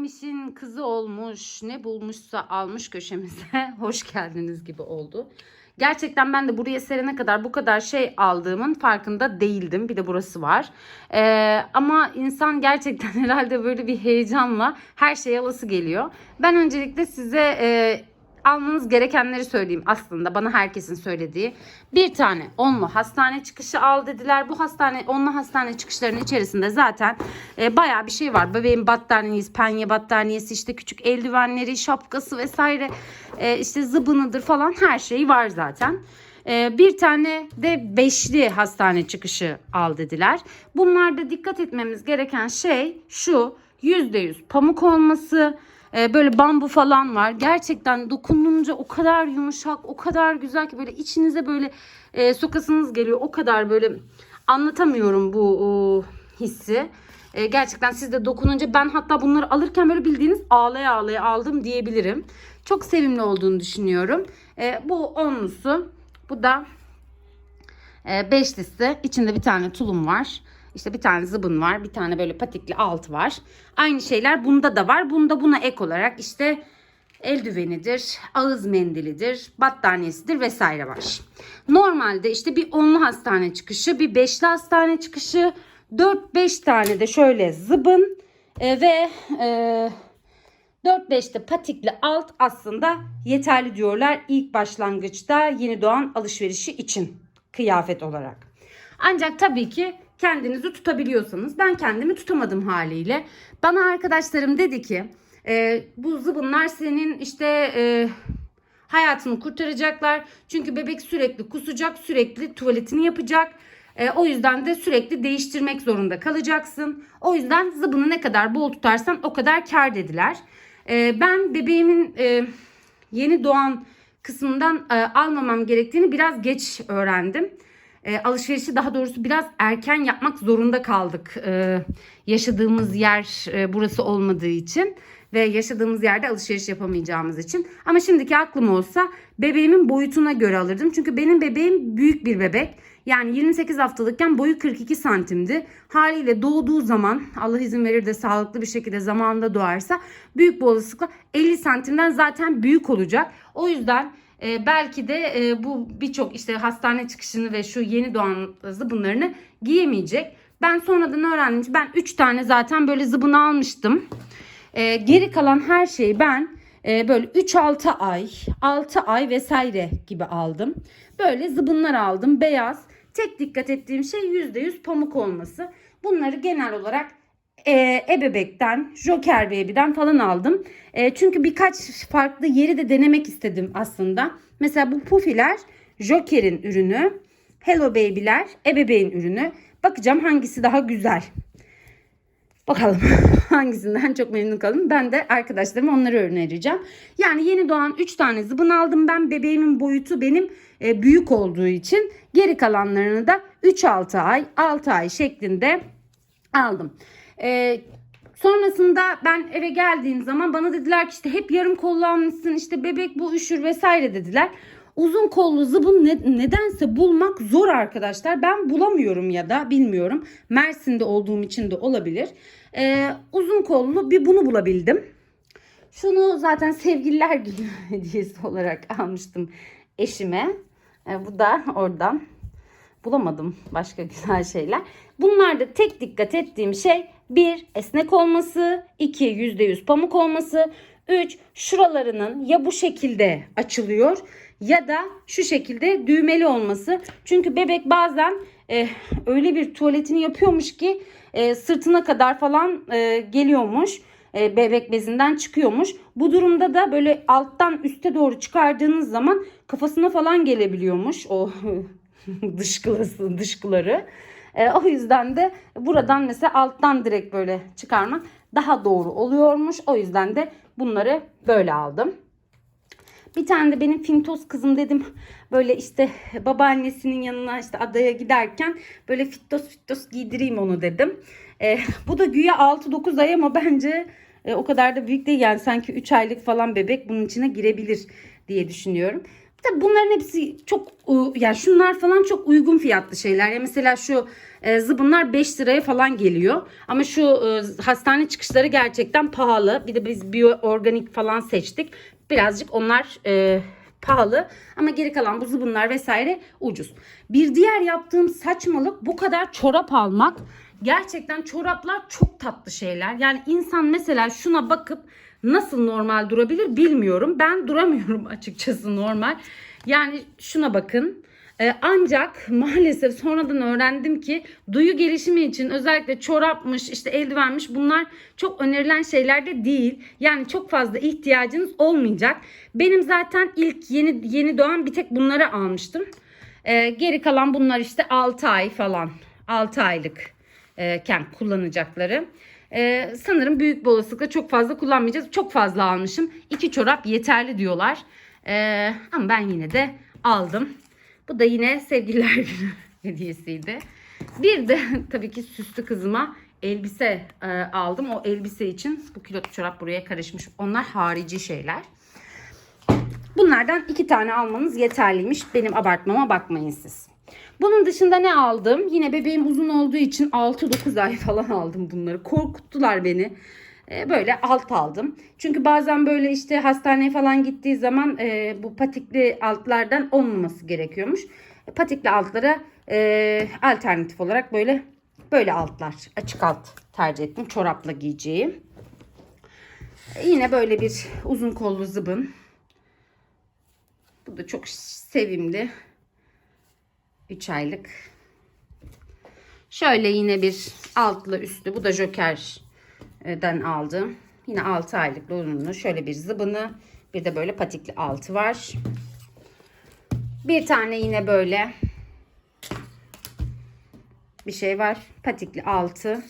Babaannemişin kızı olmuş, ne bulmuşsa almış köşemize. Hoş geldiniz gibi oldu. Gerçekten ben de buraya serene kadar bu kadar şey aldığımın farkında değildim. Bir de burası var. Ee, ama insan gerçekten herhalde böyle bir heyecanla her şeye alası geliyor. Ben öncelikle size e, almanız gerekenleri söyleyeyim aslında bana herkesin söylediği. Bir tane onlu hastane çıkışı al dediler. Bu hastane onlu hastane çıkışlarının içerisinde zaten e, bayağı bir şey var. Bebeğin battaniyesi, penye battaniyesi, işte küçük eldivenleri, şapkası vesaire e, işte zıbınıdır falan her şeyi var zaten. E, bir tane de beşli hastane çıkışı al dediler. Bunlarda dikkat etmemiz gereken şey şu %100 pamuk olması, ee, böyle bambu falan var. Gerçekten dokununca o kadar yumuşak, o kadar güzel ki böyle içinize böyle e, sokasınız geliyor. O kadar böyle anlatamıyorum bu o, hissi. E, gerçekten siz de dokununca ben hatta bunları alırken böyle bildiğiniz ağlaya ağlaya aldım diyebilirim. Çok sevimli olduğunu düşünüyorum. E, bu onlusu. Bu da e, beşlisi. İçinde bir tane tulum var. İşte bir tane zıbın var. Bir tane böyle patikli alt var. Aynı şeyler bunda da var. Bunda buna ek olarak işte eldivenidir, ağız mendilidir, battaniyesidir vesaire var. Normalde işte bir onlu hastane çıkışı, bir beşli hastane çıkışı, 4-5 tane de şöyle zıbın e, ve e, 4-5'te patikli alt aslında yeterli diyorlar ilk başlangıçta yeni doğan alışverişi için kıyafet olarak. Ancak tabii ki kendinizi tutabiliyorsanız ben kendimi tutamadım haliyle. Bana arkadaşlarım dedi ki e, bu zıbınlar senin işte e, hayatını kurtaracaklar. Çünkü bebek sürekli kusacak, sürekli tuvaletini yapacak. E, o yüzden de sürekli değiştirmek zorunda kalacaksın. O yüzden zıbını ne kadar bol tutarsan o kadar kar dediler. E, ben bebeğimin e, yeni doğan kısmından e, almamam gerektiğini biraz geç öğrendim. E, alışverişi daha doğrusu biraz erken yapmak zorunda kaldık. E, yaşadığımız yer e, burası olmadığı için ve yaşadığımız yerde alışveriş yapamayacağımız için. Ama şimdiki aklım olsa bebeğimin boyutuna göre alırdım. Çünkü benim bebeğim büyük bir bebek. Yani 28 haftalıkken boyu 42 santimdi. Haliyle doğduğu zaman Allah izin verir de sağlıklı bir şekilde zamanında doğarsa büyük bir olasılıkla 50 santimden zaten büyük olacak. O yüzden e, belki de e, bu birçok işte hastane çıkışını ve şu yeni doğan zıbınlarını giyemeyecek. Ben sonradan öğrendim ki ben 3 tane zaten böyle zıbın almıştım. E, geri kalan her şeyi ben e, böyle 3-6 ay, 6 ay vesaire gibi aldım. Böyle zıbınlar aldım beyaz. Tek dikkat ettiğim şey %100 pamuk olması. Bunları genel olarak e, ebebekten, Joker Baby'den falan aldım. E, çünkü birkaç farklı yeri de denemek istedim aslında. Mesela bu pufiler Joker'in ürünü. Hello Baby'ler ebeveyn ürünü. Bakacağım hangisi daha güzel. Bakalım hangisinden çok memnun kalın. Ben de arkadaşlarıma onları önereceğim. Yani yeni doğan 3 tane zıbın aldım ben. Bebeğimin boyutu benim e, büyük olduğu için geri kalanlarını da 3-6 ay 6 ay şeklinde aldım. E, sonrasında ben eve geldiğim zaman bana dediler ki işte hep yarım kollanmışsın işte bebek bu üşür vesaire dediler. Uzun kollu zıbın ne, nedense bulmak zor arkadaşlar. Ben bulamıyorum ya da bilmiyorum. Mersin'de olduğum için de olabilir. Ee, uzun kollu bir bunu bulabildim. Şunu zaten sevgililer günü hediyesi olarak almıştım eşime. Ee, bu da oradan. Bulamadım başka güzel şeyler. Bunlarda tek dikkat ettiğim şey bir esnek olması, iki yüzde yüz pamuk olması, üç şuralarının ya bu şekilde açılıyor ya da şu şekilde düğmeli olması. Çünkü bebek bazen e, öyle bir tuvaletini yapıyormuş ki e, sırtına kadar falan e, geliyormuş. E, bebek bezinden çıkıyormuş. Bu durumda da böyle alttan üste doğru çıkardığınız zaman kafasına falan gelebiliyormuş o dışkıları. dışkıları. E, o yüzden de buradan mesela alttan direkt böyle çıkarmak daha doğru oluyormuş. O yüzden de bunları böyle aldım. Bir tane de benim fintos kızım dedim böyle işte babaannesinin yanına işte adaya giderken böyle fittos fittos giydireyim onu dedim. E, bu da güya 6-9 ay ama bence e, o kadar da büyük değil yani sanki 3 aylık falan bebek bunun içine girebilir diye düşünüyorum. Tabii bunların hepsi çok yani şunlar falan çok uygun fiyatlı şeyler. Ya mesela şu e, zıbınlar 5 liraya falan geliyor. Ama şu e, hastane çıkışları gerçekten pahalı. Bir de biz biyo organik falan seçtik. Birazcık onlar e, pahalı ama geri kalan bu zıbınlar vesaire ucuz. Bir diğer yaptığım saçmalık bu kadar çorap almak. Gerçekten çoraplar çok tatlı şeyler. Yani insan mesela şuna bakıp nasıl normal durabilir bilmiyorum. Ben duramıyorum açıkçası normal. Yani şuna bakın. Ee, ancak maalesef sonradan öğrendim ki duyu gelişimi için özellikle çorapmış, işte eldivenmiş bunlar çok önerilen şeyler de değil. Yani çok fazla ihtiyacınız olmayacak. Benim zaten ilk yeni yeni doğan bir tek bunları almıştım. Ee, geri kalan bunlar işte 6 ay falan. 6 aylık e, ken kullanacakları. Ee, sanırım büyük bir olasılıkla çok fazla kullanmayacağız. Çok fazla almışım. İki çorap yeterli diyorlar. Ee, ama ben yine de aldım. Bu da yine sevgililer günü hediyesiydi. Bir de tabii ki süslü kızıma elbise e, aldım. O elbise için bu kilot çorap buraya karışmış. Onlar harici şeyler. Bunlardan iki tane almanız yeterliymiş. Benim abartmama bakmayın siz. Bunun dışında ne aldım? Yine bebeğim uzun olduğu için 6-9 ay falan aldım bunları. Korkuttular beni. Ee, Böyle alt aldım. Çünkü bazen böyle işte hastaneye falan gittiği zaman e, bu patikli altlardan olmaması gerekiyormuş. Patikli altlara e, alternatif olarak böyle böyle altlar açık alt tercih ettim. Çorapla giyeceğim. E, Yine böyle bir uzun kollu zıbın. Bu da çok sevimli. 3 aylık. Şöyle yine bir altlı üstlü. Bu da Joker'den aldım. Yine 6 aylık uzunluğu. Şöyle bir zıbını. Bir de böyle patikli altı var. Bir tane yine böyle bir şey var. Patikli altı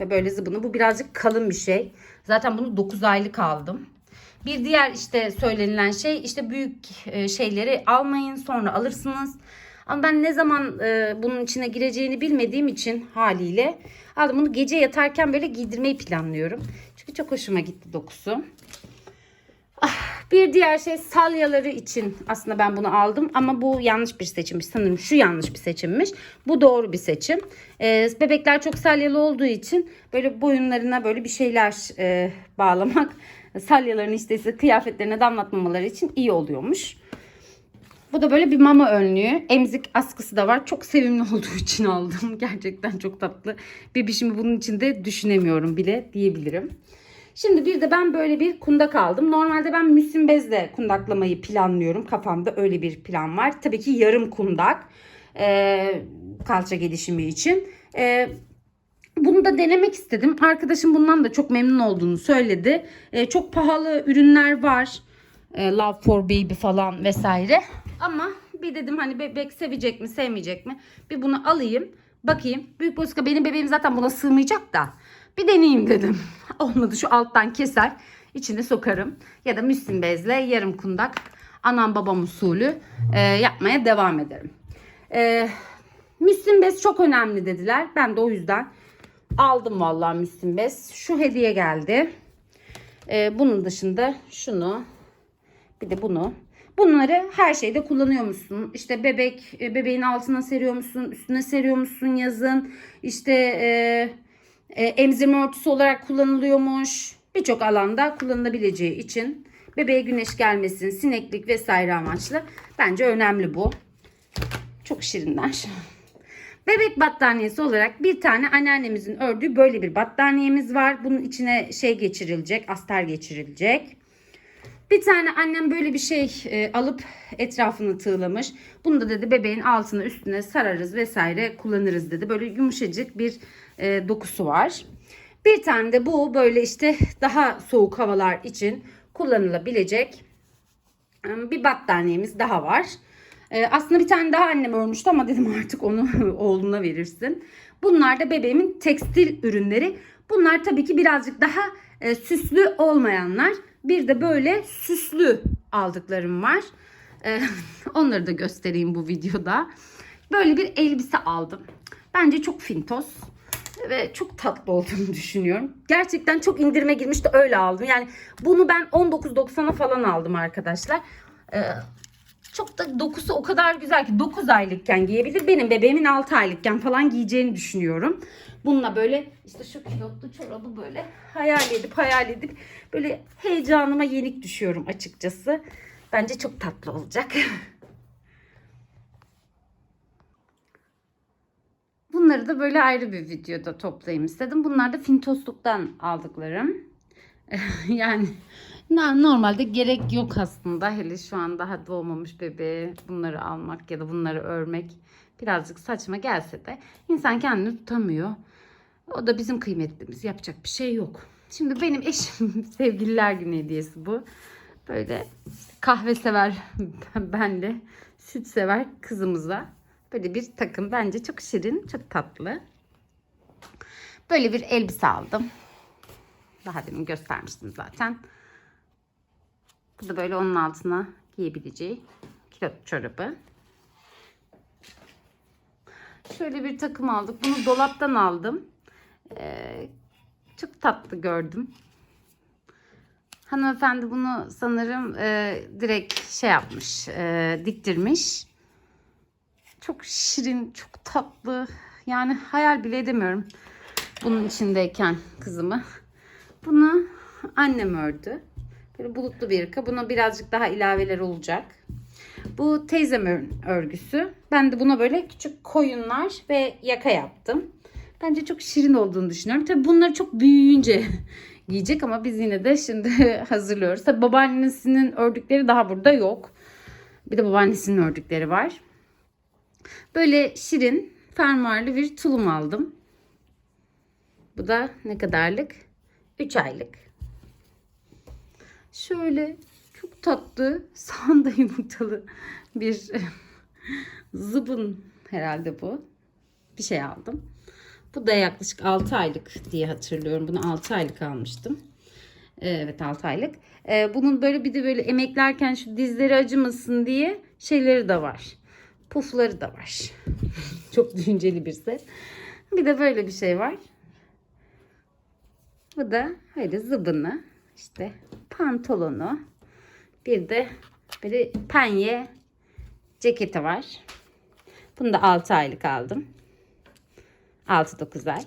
ve böyle zıbını. Bu birazcık kalın bir şey. Zaten bunu 9 aylık aldım. Bir diğer işte söylenilen şey işte büyük e, şeyleri almayın sonra alırsınız. Ama ben ne zaman e, bunun içine gireceğini bilmediğim için haliyle aldım. Bunu gece yatarken böyle giydirmeyi planlıyorum. Çünkü çok hoşuma gitti dokusu. Ah, Bir diğer şey salyaları için aslında ben bunu aldım ama bu yanlış bir seçimmiş. Sanırım şu yanlış bir seçimmiş. Bu doğru bir seçim. Ee, bebekler çok salyalı olduğu için böyle boyunlarına böyle bir şeyler e, bağlamak salyalarını işte kıyafetlerine damlatmamaları için iyi oluyormuş. Bu da böyle bir mama önlüğü. Emzik askısı da var. Çok sevimli olduğu için aldım. Gerçekten çok tatlı. Bebişimi bunun içinde düşünemiyorum bile diyebilirim. Şimdi bir de ben böyle bir kundak aldım. Normalde ben müslim bezle kundaklamayı planlıyorum. Kafamda öyle bir plan var. Tabii ki yarım kundak. Ee, kalça gelişimi için. Ee, bunu da denemek istedim. Arkadaşım bundan da çok memnun olduğunu söyledi. Ee, çok pahalı ürünler var. Ee, Love for Baby falan vesaire. Ama bir dedim hani bebek sevecek mi sevmeyecek mi? Bir bunu alayım bakayım. Büyük Bozka benim bebeğim zaten buna sığmayacak da. Bir deneyeyim dedim. Olmadı şu alttan keser içine sokarım. Ya da müslim bezle yarım kundak anam babam usulü e, yapmaya devam ederim. E, müslim bez çok önemli dediler. Ben de o yüzden aldım vallahi müslim bez. Şu hediye geldi. E, bunun dışında şunu bir de bunu. Bunları her şeyde kullanıyor musun? İşte bebek e, bebeğin altına seriyor musun? Üstüne seriyor musun yazın? İşte e, e, emzirme örtüsü olarak kullanılıyormuş. Birçok alanda kullanılabileceği için bebeğe güneş gelmesin, sineklik vesaire amaçlı. Bence önemli bu. Çok şirinler. Bebek battaniyesi olarak bir tane anneannemizin ördüğü böyle bir battaniyemiz var. Bunun içine şey geçirilecek, astar geçirilecek. Bir tane annem böyle bir şey e, alıp etrafını tığlamış. Bunu da dedi bebeğin altına üstüne sararız vesaire kullanırız dedi. Böyle yumuşacık bir e, dokusu var. Bir tane de bu böyle işte daha soğuk havalar için kullanılabilecek e, bir battaniyemiz daha var. E, aslında bir tane daha annem örmüştü ama dedim artık onu oğluna verirsin. Bunlar da bebeğimin tekstil ürünleri. Bunlar tabii ki birazcık daha e, süslü olmayanlar. Bir de böyle süslü aldıklarım var. E, onları da göstereyim bu videoda. Böyle bir elbise aldım. Bence çok fintos ve çok tatlı olduğunu düşünüyorum. Gerçekten çok indirime girmiş de öyle aldım. Yani bunu ben 19.90'a falan aldım arkadaşlar. Ee, Çok da dokusu o kadar güzel ki 9 aylıkken giyebilir. Benim bebeğimin 6 aylıkken falan giyeceğini düşünüyorum. Bununla böyle işte şu kilotlu çorabı böyle hayal edip hayal edip böyle heyecanıma yenik düşüyorum açıkçası. Bence çok tatlı olacak. Bunları da böyle ayrı bir videoda toplayayım istedim. Bunlar da Fintosluk'tan aldıklarım. yani na- normalde gerek yok aslında. Hele şu an daha doğmamış bebeğe bunları almak ya da bunları örmek birazcık saçma gelse de insan kendini tutamıyor. O da bizim kıymetlimiz. Yapacak bir şey yok. Şimdi benim eşim sevgililer günü hediyesi bu. Böyle kahve sever benle süt sever kızımıza böyle bir takım bence çok şirin, çok tatlı. Böyle bir elbise aldım. Daha demin göstermiştim zaten. Bu da böyle onun altına giyebileceği kilot çorabı. Şöyle bir takım aldık. Bunu dolaptan aldım. Ee, çok tatlı gördüm. Hanımefendi bunu sanırım e, direkt şey yapmış, e, diktirmiş. Çok şirin, çok tatlı. Yani hayal bile edemiyorum bunun içindeyken kızımı. Bunu annem ördü. Böyle bulutlu bir yaka. Buna birazcık daha ilaveler olacak. Bu teyzemin örgüsü. Ben de buna böyle küçük koyunlar ve yaka yaptım. Bence çok şirin olduğunu düşünüyorum. Tabii bunları çok büyüyünce giyecek ama biz yine de şimdi hazırlıyoruz. Tabii babaannesinin ördükleri daha burada yok. Bir de babaannesinin ördükleri var. Böyle şirin fermuarlı bir tulum aldım. Bu da ne kadarlık? 3 aylık. Şöyle çok tatlı sağında yumurtalı bir zıbın herhalde bu. Bir şey aldım. Bu da yaklaşık 6 aylık diye hatırlıyorum. Bunu 6 aylık almıştım. Evet 6 aylık. Ee, bunun böyle bir de böyle emeklerken şu dizleri acımasın diye şeyleri de var. Pufları da var. Çok düşünceli bir set. Bir de böyle bir şey var. Bu da öyle zıbını. İşte pantolonu. Bir de böyle penye ceketi var. Bunu da 6 aylık aldım. 6-9 ay.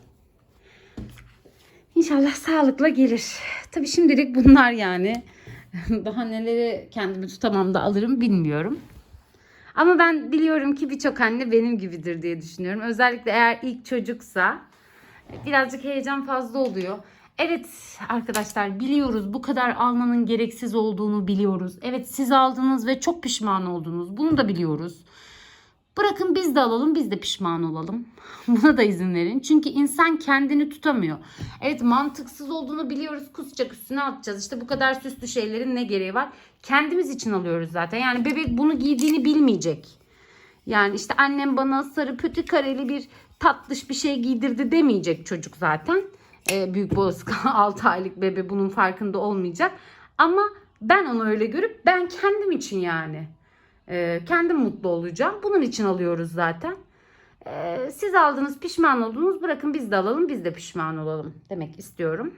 İnşallah sağlıkla gelir. Tabii şimdilik bunlar yani. Daha neleri kendimi tutamam da alırım bilmiyorum. Ama ben biliyorum ki birçok anne benim gibidir diye düşünüyorum. Özellikle eğer ilk çocuksa birazcık heyecan fazla oluyor. Evet arkadaşlar biliyoruz bu kadar almanın gereksiz olduğunu biliyoruz. Evet siz aldınız ve çok pişman oldunuz. Bunu da biliyoruz. Bırakın biz de alalım biz de pişman olalım. Buna da izin verin. Çünkü insan kendini tutamıyor. Evet mantıksız olduğunu biliyoruz. Kusacak üstüne atacağız. İşte bu kadar süslü şeylerin ne gereği var? Kendimiz için alıyoruz zaten. Yani bebek bunu giydiğini bilmeyecek. Yani işte annem bana sarı pötü kareli bir tatlış bir şey giydirdi demeyecek çocuk zaten. Ee, büyük olasılık 6 aylık bebe bunun farkında olmayacak. Ama ben onu öyle görüp ben kendim için yani e, kendim mutlu olacağım. Bunun için alıyoruz zaten. E, siz aldınız pişman oldunuz bırakın biz de alalım biz de pişman olalım demek istiyorum.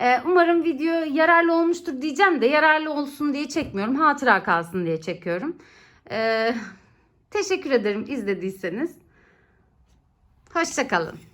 E, umarım video yararlı olmuştur diyeceğim de yararlı olsun diye çekmiyorum. Hatıra kalsın diye çekiyorum. E, teşekkür ederim izlediyseniz. Hoşçakalın.